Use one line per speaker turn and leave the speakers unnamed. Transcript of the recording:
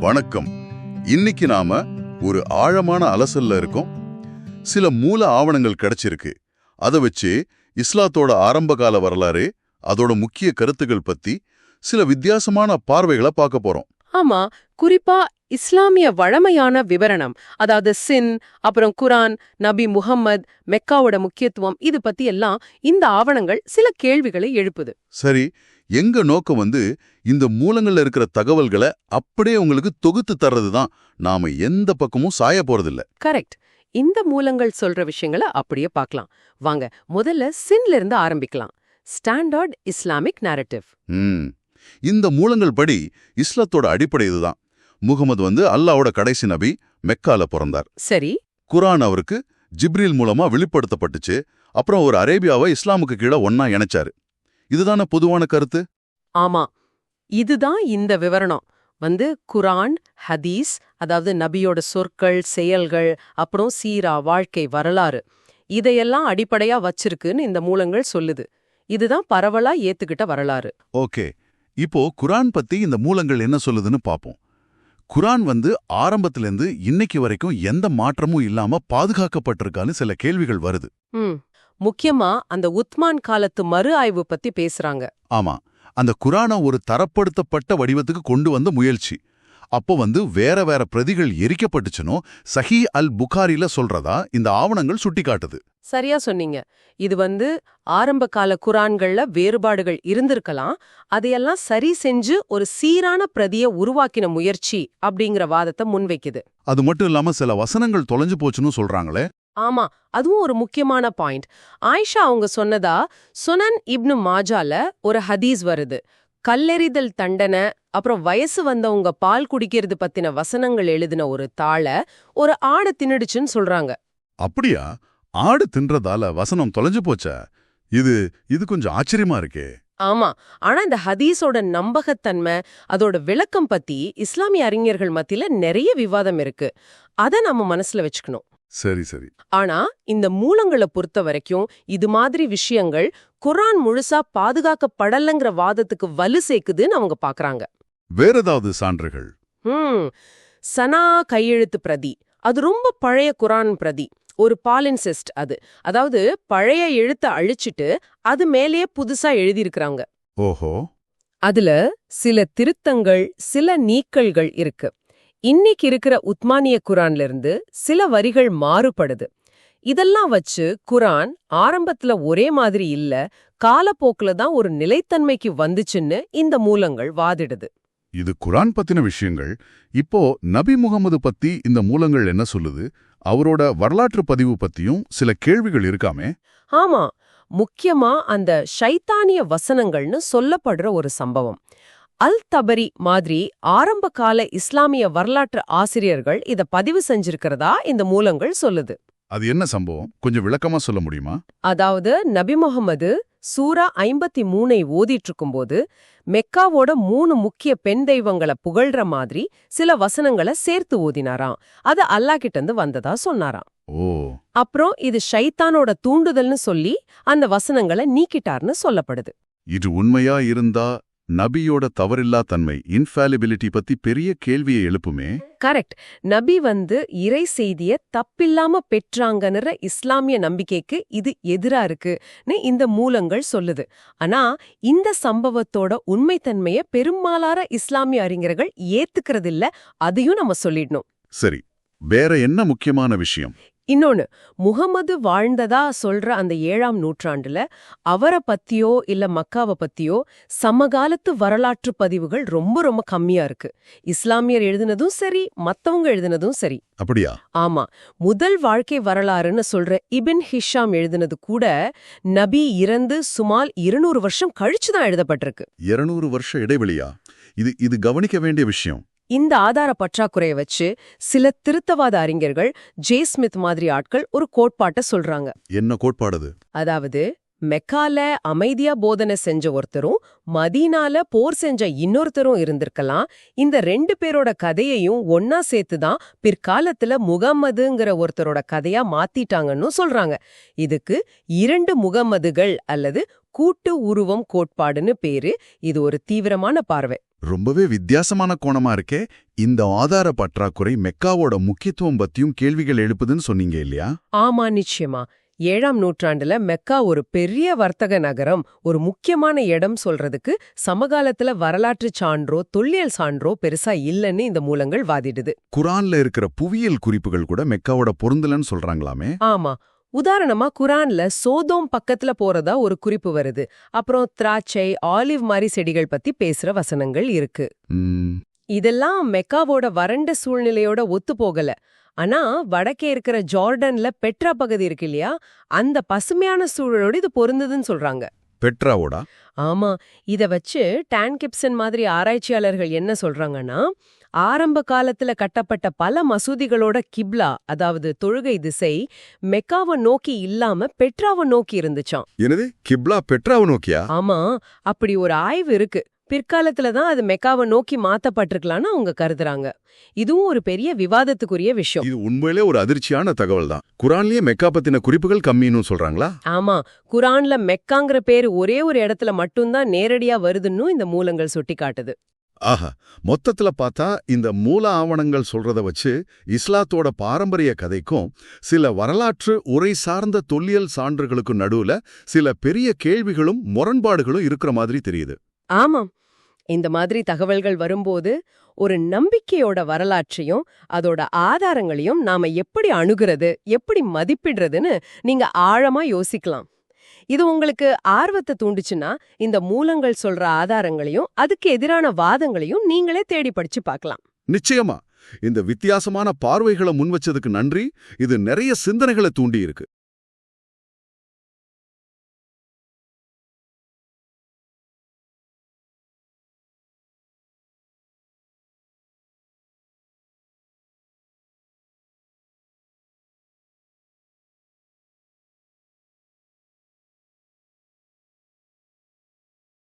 வணக்கம். இன்னைக்கு நாம ஒரு ஆழமான அலசல்ல இருக்கோம். சில மூல ஆவணங்கள் கிடைச்சிருக்கு. அதை வச்சு இஸ்லாத்தோட ஆரம்பகால வரலாறு அதோட முக்கிய கருத்துக்கள் பத்தி சில வித்தியாசமான பார்வைகளை பார்க்க போறோம்.
ஆமா குறிப்பா இஸ்லாமிய வழமையான விவரணம் அதாவது சின் அப்புறம் குரான் நபி முஹம்மத் மெக்காவோட முக்கியத்துவம் இது பத்தி எல்லாம் இந்த ஆவணங்கள் சில கேள்விகளை எழுப்புது.
சரி எங்க நோக்கம் வந்து இந்த மூலங்கள்ல இருக்கிற தகவல்களை அப்படியே உங்களுக்கு தொகுத்து தர்றது தான். நாம எந்த பக்கமும் சாய போறதில்ல.
கரெக்ட். இந்த மூலங்கள் சொல்ற விஷயங்களை அப்படியே பார்க்கலாம். வாங்க முதல்ல சின்ல இருந்து ஆரம்பிக்கலாம். ஸ்டாண்டர்ட் இஸ்லாமிக்
ம். இந்த மூலங்கள் படி இஸ்லாத்தோட அடிப்படை இதுதான். முகமது வந்து அல்லாவோட கடைசி நபி மெக்கால பிறந்தார்.
சரி.
குரான் அவருக்கு ஜிப்ரீல் மூலமா வெளிப்படுத்தப்பட்டுச்சு. அப்புறம் ஒரு அரேபியாவை இஸ்லாமுக்கு கீழே ஒன்னா இணைச்சாரு. இதுதானே பொதுவான கருத்து?
ஆமா. இதுதான் இந்த விவரணம். வந்து குரான் ஹதீஸ் அதாவது நபியோட சொற்கள் செயல்கள் அப்புறம் சீரா வாழ்க்கை வரலாறு. இதையெல்லாம் அடிப்படையா வச்சிருக்குன்னு இந்த மூலங்கள் சொல்லுது. இதுதான் பரவலா ஏத்துக்கிட்ட வரலாறு.
ஓகே. இப்போ குரான் பத்தி இந்த மூலங்கள் என்ன சொல்லுதுன்னு பாப்போம். குரான் வந்து ஆரம்பத்திலிருந்து இன்னைக்கு வரைக்கும் எந்த மாற்றமும் இல்லாம பாதுகாக்கப்பட்டிருக்கான்னு சில கேள்விகள் வருது.
முக்கியமா அந்த உத்மான் காலத்து மறு ஆய்வு பத்தி பேசுறாங்க.
ஆமா. அந்த குரானை ஒரு தரப்படுத்தப்பட்ட வடிவத்துக்கு கொண்டு வந்த முயற்சி. அப்போ வந்து வேற வேற பிரதிகள் எரிக்கப்பட்டுச்சுனோ சஹி அல் புகாரில சொல்றதா இந்த ஆவணங்கள் சுட்டிக்காட்டுது.
சரியா சொன்னீங்க. இது வந்து ஆரம்ப கால குரான்கள்ல வேறுபாடுகள் இருந்திருக்கலாம். அதையெல்லாம் சரி செஞ்சு ஒரு சீரான பிரதிய உருவாக்கின முயற்சி அப்படிங்கிற வாதத்தை முன்வைக்குது.
அது மட்டும் இல்லாம சில வசனங்கள் தொலைஞ்சு போச்சுன்னு சொல்றாங்களே.
ஆமா அதுவும் ஒரு முக்கியமான பாயிண்ட். ஆயிஷா அவங்க சொன்னதா சுனன் இப்னு மாஜால ஒரு ஹதீஸ் வருது. கல்லெறிதல் தண்டனை அப்புறம் வயசு வந்தவங்க பால் குடிக்கிறது பத்தின வசனங்கள் எழுதின ஒரு தாளை ஒரு ஆடை தின்னுடுச்சுன்னு சொல்றாங்க.
அப்படியா? ஆடு தின்றதால வசனம் தொலைஞ்சு போச்சா. இது இது கொஞ்சம் ஆச்சரியமா இருக்கே.
ஆமா. ஆனா இந்த ஹதீஸோட நம்பகத்தன்மை அதோட விளக்கம் பத்தி இஸ்லாமிய அறிஞர்கள் மத்தியில நிறைய விவாதம் இருக்கு. அத நம்ம மனசுல வச்சுக்கணும்.
சரி சரி.
ஆனா இந்த மூலங்களை பொறுத்த வரைக்கும் இது மாதிரி விஷயங்கள் குரான் முழுசா பாதுகாக்கப்படலைங்கிற வாதத்துக்கு வலு சேர்க்குதுன்னு அவங்க பாக்குறாங்க.
வேற ஏதாவது சான்றுகள்?
ஹம் சனா கையெழுத்து பிரதி. அது ரொம்ப பழைய குரான் பிரதி. ஒரு பாலின்சிஸ்ட் அது. அதாவது பழைய எழுத்தை அழிச்சிட்டு அது மேலேயே புதுசா எழுதியிருக்கிறாங்க.
ஓஹோ.
அதுல சில திருத்தங்கள் சில நீக்கல்கள் இருக்கு. இன்னைக்கு இருக்கிற உத்மானிய குரான்ல இருந்து சில வரிகள் மாறுபடுது. இதெல்லாம் வச்சு குரான் ஆரம்பத்துல ஒரே மாதிரி இல்ல காலப்போக்குல தான் ஒரு நிலைத்தன்மைக்கு வந்துச்சுன்னு இந்த மூலங்கள் வாதிடுது.
இது குரான் பத்தின விஷயங்கள். இப்போ நபி முகமது பத்தி இந்த மூலங்கள் என்ன சொல்லுது? அவரோட வரலாற்று பதிவு பத்தியும் சில கேள்விகள் இருக்காமே?
ஆமா முக்கியமா அந்த ஷைத்தானிய வசனங்கள்னு சொல்லப்படுற ஒரு சம்பவம். அல் தபரி மாதிரி ஆரம்ப கால இஸ்லாமிய வரலாற்று ஆசிரியர்கள் இத பதிவு செஞ்சிருக்கிறதா இந்த மூலங்கள் சொல்லுது.
அது என்ன சம்பவம்? கொஞ்சம் விளக்கமா சொல்ல முடியுமா?
அதாவது நபி முகமது சூரா ஐம்பத்தி மூனை ஓதிட்டு இருக்கும்போது மெக்காவோட மூணு முக்கிய பெண் தெய்வங்களை புகழ்ற மாதிரி சில வசனங்களை சேர்த்து ஓதினாராம். அது அல்லாஹ் கிட்ட இருந்து வந்ததா சொன்னாராம்.
ஓ.
அப்புறம் இது ஷைத்தானோட தூண்டுதல்னு சொல்லி அந்த வசனங்களை நீக்கிட்டார்னு சொல்லப்படுது.
இது உண்மையா இருந்தா நபியோட தவறில்லா தன்மை இன்ஃபாலிபிலிட்டி பத்தி பெரிய கேள்வியை எழுப்புமே?
கரெக்ட் நபி வந்து இறை செய்திய தப்பில்லாம பெற்றாங்கன்ற இஸ்லாமிய நம்பிக்கைக்கு இது எதிரா இருக்குன்னு இந்த மூலங்கள் சொல்லுது. ஆனா இந்த சம்பவத்தோட உண்மைத்தன்மைய பெரும்பாலான இஸ்லாமிய அறிஞர்கள் ஏத்துக்கிறதில்ல அதையும் நம்ம சொல்லிடணும்.
சரி. வேற என்ன முக்கியமான விஷயம்?
இன்னொன்னு முகமது வாழ்ந்ததா சொல்ற அந்த ஏழாம் நூற்றாண்டுல அவரை பத்தியோ இல்ல மக்காவை பத்தியோ சமகாலத்து வரலாற்று பதிவுகள் ரொம்ப ரொம்ப கம்மியா இருக்கு. இஸ்லாமியர் எழுதினதும் சரி மத்தவங்க எழுதினதும் சரி.
அப்படியா?
ஆமா. முதல் வாழ்க்கை வரலாறுன்னு சொல்ற இபின் ஹிஷாம் எழுதினது கூட நபி இறந்து சுமார் இருநூறு வருஷம் கழிச்சுதான் எழுதப்பட்டிருக்கு.
இருநூறு வருஷ இடைவெளியா? இது இது கவனிக்க வேண்டிய விஷயம்.
இந்த ஆதார பற்றாக்குறைய வச்சு சில திருத்தவாத அறிஞர்கள் ஜே ஸ்மித் மாதிரி ஆட்கள் ஒரு கோட்பாட்டை சொல்றாங்க.
என்ன கோட்பாடுது
அதாவது மெக்கால அமைதியா போதனை செஞ்ச ஒருத்தரும் மதீனால போர் செஞ்ச இன்னொருத்தரும் இருந்திருக்கலாம். இந்த ரெண்டு பேரோட கதையையும் ஒன்னா சேர்த்துதான் பிற்காலத்துல முகம்மதுங்கிற ஒருத்தரோட கதையா மாத்திட்டாங்கன்னு சொல்றாங்க. இதுக்கு இரண்டு முகம்மதுகள் அல்லது கூட்டு உருவம் கோட்பாடுன்னு பேரு. இது ஒரு தீவிரமான பார்வை.
ரொம்பவே வித்தியாசமான கோணமா இருக்கே. இந்த ஆதார பற்றாக்குறை மெக்காவோட முக்கியத்துவம் பத்தியும் கேள்விகள் எழுப்புதுன்னு சொன்னீங்க இல்லையா?
ஆமா நிச்சயமா. ஏழாம் நூற்றாண்டுல மெக்கா ஒரு பெரிய வர்த்தக நகரம் ஒரு முக்கியமான இடம் சொல்றதுக்கு சமகாலத்துல வரலாற்று சான்றோ தொல்லியல் சான்றோ பெருசா இல்லைன்னு இந்த மூலங்கள் வாதிடுது.
குரான்ல இருக்கிற புவியியல் குறிப்புகள் கூட மெக்காவோட பொருந்தலன்னு சொல்றாங்களாமே?
ஆமா. உதாரணமா குரான்ல சோதோம் பக்கத்துல போறதா ஒரு குறிப்பு வருது. அப்புறம் திராட்சை ஆலிவ் மாதிரி செடிகள் பத்தி பேசுற வசனங்கள் இருக்கு. இதெல்லாம் மெக்காவோட வறண்ட சூழ்நிலையோட ஒத்து போகல. ஆனா வடக்கே இருக்கிற ஜார்டன்ல பெட்ரா பகுதி இருக்கு இல்லையா? அந்த பசுமையான சூழலோட இது பொருந்ததுன்னு சொல்றாங்க.
பெட்ராவோடா?
ஆமா இத வச்சு டான் கிப்சன் மாதிரி ஆராய்ச்சியாளர்கள் என்ன சொல்றாங்கன்னா ஆரம்ப காலத்துல கட்டப்பட்ட பல மசூதிகளோட கிப்லா அதாவது தொழுகை திசை மெக்காவை நோக்கி இல்லாம பெட்ராவை நோக்கி இருந்துச்சாம்.
என்னது? கிப்லா பெட்ராவை நோக்கியா?
ஆமா அப்படி ஒரு ஆய்வு இருக்கு. பிற்காலத்துல தான் அது மெக்காவை நோக்கி மாத்தப்பட்டிருக்கலாம்னு அவங்க கருதுறாங்க. இதுவும் ஒரு பெரிய விவாதத்துக்குரிய விஷயம்.
இது உண்மையிலே ஒரு அதிர்ச்சியான தகவல் தான் குரான்லயே மெக்கா பத்தின குறிப்புகள் கம்மின்னு சொல்றாங்களா?
ஆமா குரான்ல மெக்காங்கிற பேரு ஒரே ஒரு இடத்துல மட்டும்தான் நேரடியா வருதுன்னு இந்த மூலங்கள் சுட்டிக்காட்டுது.
ஆஹா மொத்தத்துல பார்த்தா இந்த மூல ஆவணங்கள் சொல்றத வச்சு இஸ்லாத்தோட பாரம்பரிய கதைக்கும் சில வரலாற்று உரை சார்ந்த தொல்லியல் சான்றுகளுக்கும் நடுவுல சில பெரிய கேள்விகளும் முரண்பாடுகளும் இருக்கிற மாதிரி தெரியுது.
ஆமாம் இந்த மாதிரி தகவல்கள் வரும்போது ஒரு நம்பிக்கையோட வரலாற்றையும் அதோட ஆதாரங்களையும் நாம எப்படி அணுகிறது எப்படி மதிப்பிடுறதுன்னு நீங்க ஆழமா யோசிக்கலாம். இது உங்களுக்கு ஆர்வத்தை தூண்டுச்சுன்னா இந்த மூலங்கள் சொல்ற ஆதாரங்களையும் அதுக்கு எதிரான வாதங்களையும் நீங்களே தேடி படிச்சு பார்க்கலாம்.
நிச்சயமா. இந்த வித்தியாசமான பார்வைகளை முன்வச்சதுக்கு நன்றி. இது நிறைய சிந்தனைகளை தூண்டி இருக்கு